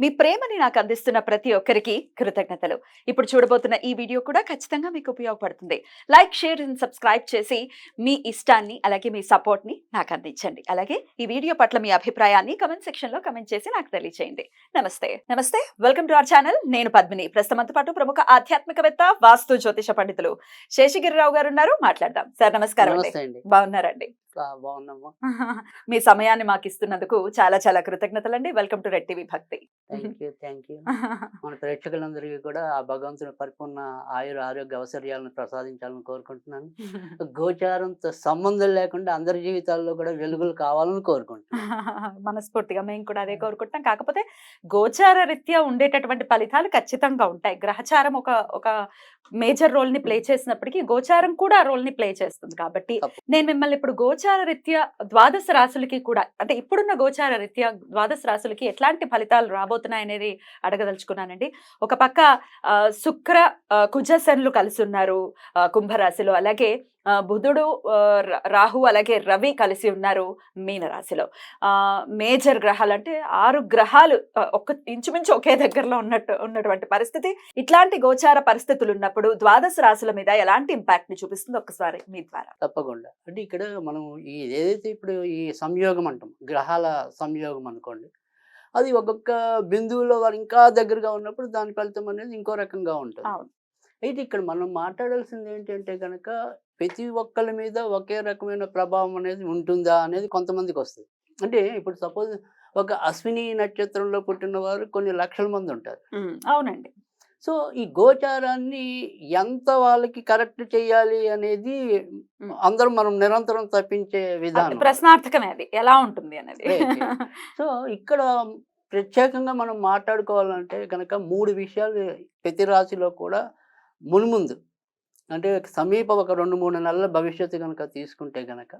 మీ ప్రేమని నాకు అందిస్తున్న ప్రతి ఒక్కరికి కృతజ్ఞతలు. ఇప్పుడు చూడబోతున్న ఈ వీడియో కూడా ఖచ్చితంగా మీకు ఉపయోగపడుతుంది. లైక్ షేర్ అండ్ సబ్స్క్రైబ్ చేసి మీ ఇష్టాన్ని అలాగే మీ సపోర్ట్ని నాకు అందించండి. అలాగే ఈ వీడియో పట్ల మీ అభిప్రాయాన్ని కమెంట్ సెక్షన్లో కమెంట్ చేసి నాకు తెలియజేయండి నమస్తే. నమస్తే. Welcome to our channel. నేను పద్మిని. ప్రస్తుతంతో పాటు ప్రముఖ ఆధ్యాత్మికవేత్త వాస్తు జ్యోతిష పండితులు శేషగిరిరావు గారు ఉన్నారు. మాట్లాడదాం. సార్ నమస్కారం అండి. అండి. బాగున్నారండి? ఆ, బాగున్నామ్మా మీ సమయాన్ని మాకు ఇస్తున్నందుకు చాలా చాలా కృతజ్ఞతలండి. Welcome to red TV Bhakti. Thank you thank you. మన ప్రేక్షకులందరికీ కూడా ఆ భగవంతుని పరిపూర్ణ ఆయుర ఆరోగ్య అవసర్యాలను ప్రసాదించాలని కోరుకుంటున్నాను. గోచారంతో సంబంధం లేకుండా అందరి జీవితాల్లో కూడా వెలుగులు కావాలని కోరుకుంటున్నాను. మనస్ఫూర్తిగా మేము కూడా అదే కోరుకుంటున్నాం. కాకపోతే గోచార రీత్యా ఉండేటటువంటి ఫలితాలు ఖచ్చితంగా ఉంటాయి. గ్రహచారం ఒక ఒక మేజర్ రోల్ని ప్లే చేసినప్పటికీ గోచారం కూడా ఆ రోల్ని ప్లే చేస్తుంది కాబట్టి నేను మిమ్మల్ని ఇప్పుడు గోచార రీత్యా ద్వాదశ రాశులకి కూడా అంటే ఇప్పుడున్న గోచార రీత్యా ద్వాదశ రాశులకి ఎట్లాంటి ఫలితాలు రాబోతున్నాయి అనేది అడగదలుచుకున్నానండి. ఒక పక్క ఆ, శుక్ర కుజశనులు కలిసి ఉన్నారు కుంభరాశిలో. అలాగే బుధుడు రాహు అలాగే రవి కలిసి ఉన్నారు మీనరాశిలో. మేజర్ గ్రహాలు అంటే ఆరు గ్రహాలు ఒక ఒక్క ఇంచుమించు ఒకే దగ్గరలో ఉన్నట్టు ఉన్నటువంటి పరిస్థితి. ఇట్లాంటి గోచార పరిస్థితులు ఉన్నప్పుడు ద్వాదశ రాశుల మీద ఎలాంటి ఇంపాక్ట్ని చూపిస్తుంది? ఒక్కసారి మీ ద్వారా. తప్పకుండా. అంటే ఇక్కడ మనం ఈ ఏదైతే ఇప్పుడు ఈ సంయోగం అంటాం గ్రహాల సంయోగం అనుకోండి అది ఒక్కొక్క బిందువులో వారు ఇంకా దగ్గరగా ఉన్నప్పుడు దాని ఫలితం అనేది ఇంకో రకంగా ఉంటుంది. అయితే ఇక్కడ మనం మాట్లాడాల్సింది ఏంటంటే కనుక ప్రతి ఒక్కరి మీద ఒకే రకమైన ప్రభావం అనేది ఉంటుందా అనేది కొంతమందికి వస్తుంది. అంటే ఇప్పుడు సపోజ్ ఒక అశ్విని నక్షత్రంలో పుట్టిన వారు కొన్ని లక్షల మంది ఉంటారు. అవునండి. సో ఈ గోచారాన్ని ఎంత వాళ్ళకి కరెక్ట్ చేయాలి అనేది. అందరం మనం నిరంతరం తప్పించే విధానం ప్రశ్నార్థకమే అది ఎలా ఉంటుంది అనేది. సో ఇక్కడ ప్రత్యేకంగా మనం మాట్లాడుకోవాలంటే కనుక మూడు విషయాలు ప్రతి రాశిలో కూడా మున్ముందు అంటే సమీప ఒక రెండు మూడు నెలల భవిష్యత్తు కనుక తీసుకుంటే కనుక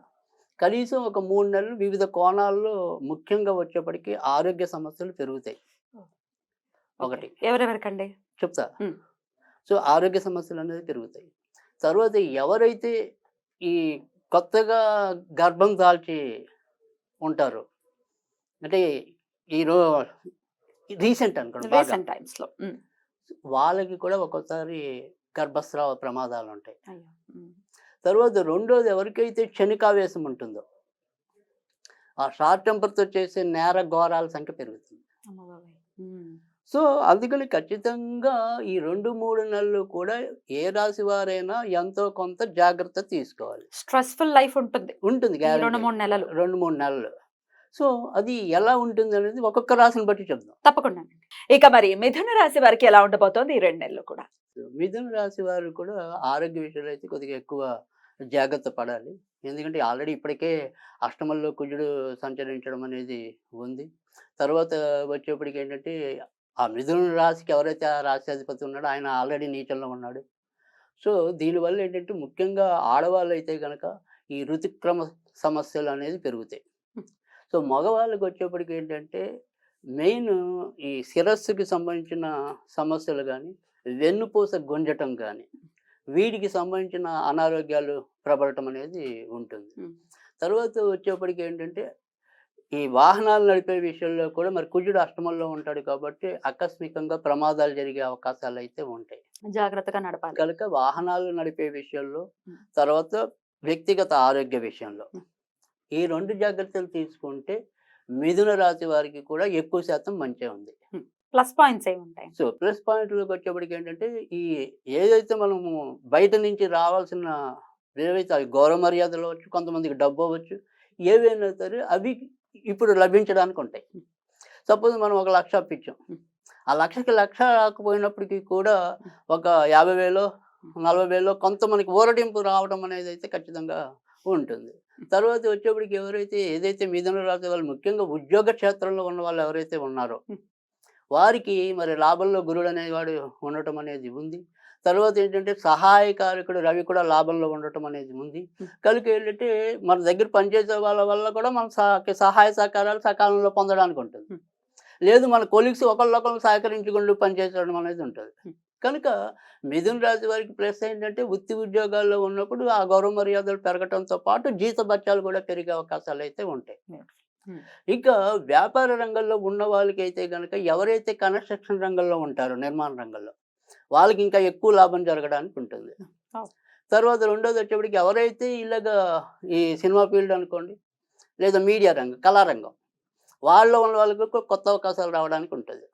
కనీసం ఒక మూడు నెలలు వివిధ కోణాల్లో ముఖ్యంగా వచ్చేప్పటికి ఆరోగ్య సమస్యలు పెరుగుతాయి ఒకటి. ఎవరెవరికండి? చెప్తా. సో ఆరోగ్య సమస్యలు అనేది పెరుగుతాయి. తర్వాత ఎవరైతే ఈ కొత్తగా గర్భం దాల్చి ఉంటారో అంటే ఈ రో రీసెంట్ అనుకోండి రీసెంట్ టైమ్స్లో ఉమ్, వాళ్ళకి కూడా ఒక్కోసారి గర్భస్రావ ప్రమాదాలు ఉంటాయి తర్వాత రెండోది ఎవరికైతే క్షణికావేశం ఉంటుందో ఆ షార్ట్ టెంపర్తో చేసే నేర ఘోరాల సంఖ్య పెరుగుతుంది. సో అందుకని ఖచ్చితంగా ఈ రెండు మూడు నెలలు కూడా ఏ రాశి వారైనా ఎంతో కొంత జాగ్రత్త తీసుకోవాలి. స్ట్రెస్ఫుల్ లైఫ్ ఉంటుంది. ఉంటుంది రెండు. మూడు నెలలు. రెండు మూడు నెలలు. సో అది ఎలా ఉంటుంది అనేది ఒక్కొక్క రాశిని బట్టి చెప్దాం. తప్పకుండా ఇక మరి మిథున రాశి వారికి ఎలా ఉండబోతోంది ఈ రెండు నెలలు కూడా? మిథున రాశి వారు కూడా ఆరోగ్య విషయంలో అయితే కొద్దిగా ఎక్కువ జాగ్రత్త పడాలి. ఎందుకంటే ఆల్రెడీ ఇప్పటికే అష్టమంలో కుజుడు సంచరించడం అనేది ఉంది. తర్వాత వచ్చేప్పటికి ఏంటంటే ఆ మిథున రాశికి ఎవరైతే ఆ రాశి అధిపతి ఉన్నాడో ఆయన ఆల్రెడీ నీచంలో ఉన్నాడు. సో దీనివల్ల ఏంటంటే ముఖ్యంగా ఆడవాళ్ళు అయితే కనుక ఈ ఋతుక్రమ సమస్యలు అనేది పెరుగుతాయి. సో మగవాళ్ళకి వచ్చేప్పటికి ఏంటంటే మెయిన్ ఈ శిరస్సుకి సంబంధించిన సమస్యలు కానీ వెన్నుపూస గుంజటం కానీ వీటికి సంబంధించిన అనారోగ్యాలు ప్రబలటం అనేది ఉంటుంది. తర్వాత వచ్చేప్పటికి ఏంటంటే ఈ వాహనాలు నడిపే విషయంలో కూడా మరి కుజుడు అష్టమంలో ఉంటాడు కాబట్టి ఆకస్మికంగా ప్రమాదాలు జరిగే అవకాశాలు అయితే ఉంటాయి. జాగ్రత్తగా నడపాలి. కనుక వాహనాలు నడిపే విషయంలో. తర్వాత వ్యక్తిగత ఆరోగ్య విషయంలో. ఈ రెండు జాగ్రత్తలు తీసుకుంటే మిథున రాశి వారికి కూడా ఎక్కువ శాతం మంచిగా ఉంది. ప్లస్ పాయింట్స్ ఏమి ఉంటాయి? సో ప్లస్ పాయింట్లోకి వచ్చేప్పటికి ఏంటంటే ఈ ఏదైతే మనము బయట నుంచి రావాల్సిన ఏవైతే అవి గౌరవ మర్యాదలు అవ్వచ్చు కొంతమందికి డబ్బు అవ్వచ్చు ఏవైనా సరే అవి ఇప్పుడు లభించడానికి ఉంటాయి సపోజ్ మనం ఒక లక్ష అప్పించాం ఆ లక్షకి లక్ష రాకపోయినప్పటికీ కూడా ఒక యాభై వేలో నలభై వేలో కొంత మనకి ఊరటింపు రావడం అనేది అయితే ఖచ్చితంగా ఉంటుంది. తర్వాత వచ్చేప్పటికి ఎవరైతే ఏదైతే మీదన రాసే వాళ్ళు ముఖ్యంగా ఉద్యోగ క్షేత్రంలో ఉన్న వాళ్ళు ఎవరైతే ఉన్నారో వారికి మరి లాభంలో గురుడు అనేవాడు ఉండటం అనేది ఉంది. తర్వాత ఏంటంటే సహాయకారకుడు రవి కూడా లాభంలో ఉండటం అనేది ఉంది. కనుక ఏంటంటే మన దగ్గర పనిచేసే వాళ్ళ వల్ల కూడా మన సహ- సహాయ సహకారాలు సకాలంలో పొందడానికి ఉంటుంది. లేదు మన కొలీగ్స్ ఒకళ్ళొకళ్ళు సహకరించుకుంటూ పనిచేసడం అనేది ఉంటుంది. కనుక మిథున రాశి వారికి ప్లస్ ఏంటంటే వృత్తి ఉద్యోగాల్లో ఉన్నప్పుడు ఆ గౌరవ మర్యాదలు పెరగటంతో పాటు జీత బత్యాలు కూడా పెరిగే అవకాశాలు అయితే ఉంటాయి. ఇంకా వ్యాపార రంగంలో ఉన్న వాళ్ళకి అయితే కనుక ఎవరైతే కన్స్ట్రక్షన్ రంగంలో ఉంటారో నిర్మాణ రంగంలో వాళ్ళకి ఇంకా ఎక్కువ లాభం జరగడానికి ఉంటుంది. తర్వాత రెండోది వచ్చేప్పటికి ఎవరైతే ఇలాగా ఈ సినిమా ఫీల్డ్ అనుకోండి లేదా మీడియా రంగం కళారంగం వాళ్ళ ఉన్న వాళ్ళకి కొత్త అవకాశాలు రావడానికి ఉంటుంది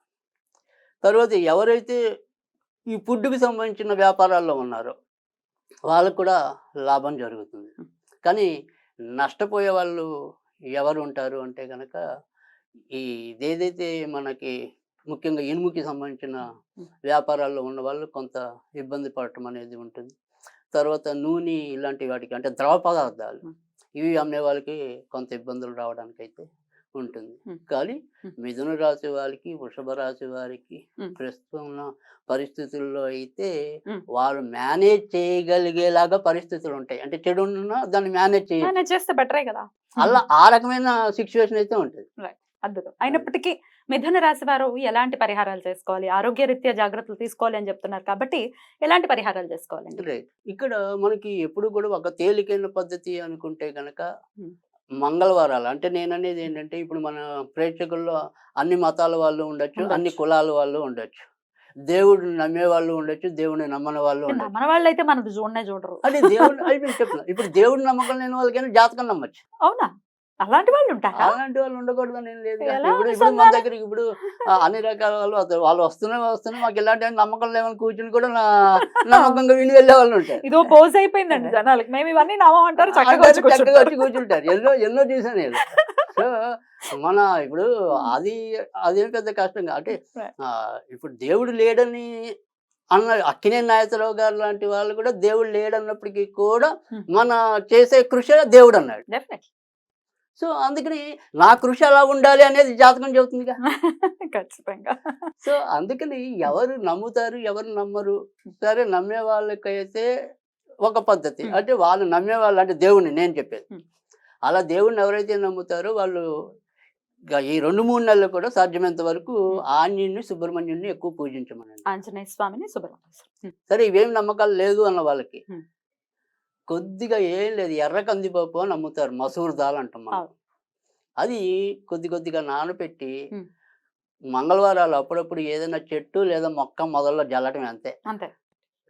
తర్వాత ఎవరైతే ఈ ఫుడ్కి సంబంధించిన వ్యాపారాల్లో ఉన్నారో వాళ్ళకు కూడా లాభం జరుగుతుంది. కానీ నష్టపోయే వాళ్ళు ఎవరు ఉంటారు అంటే కనుక ఈ ఏదైతే మనకి ముఖ్యంగా ఇనుముకి సంబంధించిన వ్యాపారాల్లో ఉన్న వాళ్ళు కొంత ఇబ్బంది పడటం అనేది ఉంటుంది. తర్వాత నూనె ఇలాంటి వాటికి అంటే ద్రవ పదార్థాలు. ఇవి అమ్మే వాళ్ళకి కొంత ఇబ్బందులు రావడానికి అయితే ఉంటుంది. కానీ. మిథున రాశి వారికి వృషభ రాశి వారికి. ప్రస్తుతం ఉన్న పరిస్థితుల్లో అయితే. వాళ్ళు మేనేజ్ చేయగలిగేలాగా పరిస్థితులు ఉంటాయి. అంటే చెడు ఉన్నా దాన్ని మేనేజ్ చేయ మేనేజ్ చేస్తే బెటరే కదా. అలా ఆ రకమైన సిచ్యువేషన్ అయితే ఉంటుంది. అద్భుతం. అయినప్పటికీ మిథున రాశి వారు ఎలాంటి పరిహారాలు చేసుకోవాలి? ఆరోగ్య రీత్యా జాగ్రత్తలు తీసుకోవాలి అని చెప్తున్నారు కాబట్టి ఎలాంటి పరిహారాలు చేసుకోవాలండి? రైట్ ఇక్కడ మనకి ఎప్పుడు కూడా ఒక తేలికైన పద్ధతి అనుకుంటే గనక. మంగళవారాలు అంటే నేను అనేది ఏంటంటే ఇప్పుడు మన ప్రేక్షకుల్లో అన్ని మతాల వాళ్ళు ఉండొచ్చు. అన్ని కులాల వాళ్ళు ఉండొచ్చు. దేవుడిని నమ్మే వాళ్ళు ఉండొచ్చు దేవుడిని నమ్మని వాళ్ళు ఉండొచ్చు. మన వాళ్ళు అయితే మనది చూడనే చూడరు. దేవుడు అది నేను చెప్తున్నా ఇప్పుడు దేవుడిని నమ్మకం లేని వాళ్ళకైనా జాతకం నమ్మచ్చు. అవునా? అలాంటి వాళ్ళు ఉంటారా అలాంటి వాళ్ళు ఉండకూడదు ఏం లేదు ఇప్పుడు ఇప్పుడు మన సంధానం? దగ్గరికి ఇప్పుడు అన్ని రకాల వాళ్ళు. వాళ్ళు వస్తూనే వస్తూనే మాకు ఇలాంటి నమ్మకం లేవని కూర్చుని కూడా నా నమ్మకంగా విని వెళ్ళే వాళ్ళు ఉంటారు ఇదో పోజ్ అయిపోయిందండి జనాలకి మేము ఇవన్నీ నమ్మమంటారు చక్కగా వచ్చి చక్కగా కూర్చుంటారు. ఎన్నో ఎన్నో చూసాను నేను సో మన ఇప్పుడు అది అదేం పెద్ద కష్టం. అంటే ఇప్పుడు దేవుడు లేడని అన్న అక్కినే నాయతరావు గారు లాంటి వాళ్ళు కూడా దేవుడు లేడన్నప్పటికీ కూడా. మన చేసే కృషి దేవుడు అన్నాడు. సో అందుకని నా కృషి అలా ఉండాలి అనేది జాతకం చెబుతుందిగా ఖచ్చితంగా సో అందుకని ఎవరు నమ్ముతారు ఎవరు నమ్మరు సరే నమ్మే వాళ్ళకైతే ఒక పద్ధతి. అంటే వాళ్ళు నమ్మే వాళ్ళు అంటే దేవుణ్ణి నేను చెప్పేది. అలా దేవుణ్ణి ఎవరైతే నమ్ముతారో వాళ్ళు ఈ రెండు మూడు నెలలు కూడా సాధ్యమైనంత వరకు. ఆంజనేయుని సుబ్రహ్మణ్యుని ఎక్కువ పూజించమనండి ఆంజనేయ స్వామిని సుబ్రహ్మణ్య సరే ఇవేం నమ్మకాలు లేదు అన్న వాళ్ళకి. కొద్దిగా ఏం లేదు. ఎర్ర కందిపప్పు అని నమ్ముతారు మసూర్ దాల్ అంటాం మనం. అవును. అది కొద్ది కొద్దిగా నానబెట్టి. మంగళవారాలు అప్పుడప్పుడు ఏదైనా చెట్టు లేదా మొక్క మొదల్లో జల్లటం అంతే. అంతే.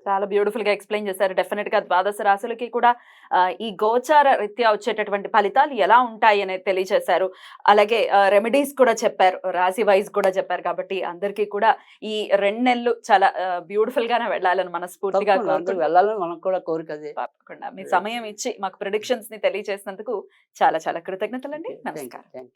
చాలా బ్యూటిఫుల్గా ఎక్స్ప్లెయిన్ చేశారు. డెఫినెట్గా ద్వాదశ రాశులకి కూడా ఈ గోచార రీత్యా వచ్చేటటువంటి ఫలితాలు ఎలా ఉంటాయి అనేది తెలియజేశారు. అలాగే రెమెడీస్ కూడా చెప్పారు. రాశి వైజ్ కూడా చెప్పారు కాబట్టి అందరికీ కూడా ఈ రెండు నెలలు చాలా బ్యూటిఫుల్ గానే వెళ్ళాలని మనస్ఫూర్తిగా. వెళ్ళాలని మనకు కూడా కోరిక తప్పకుండా. మీ సమయం ఇచ్చి మాకు ప్రిడిక్షన్స్ని తెలియజేసినందుకు చాలా చాలా కృతజ్ఞతలండి. నమస్కారం.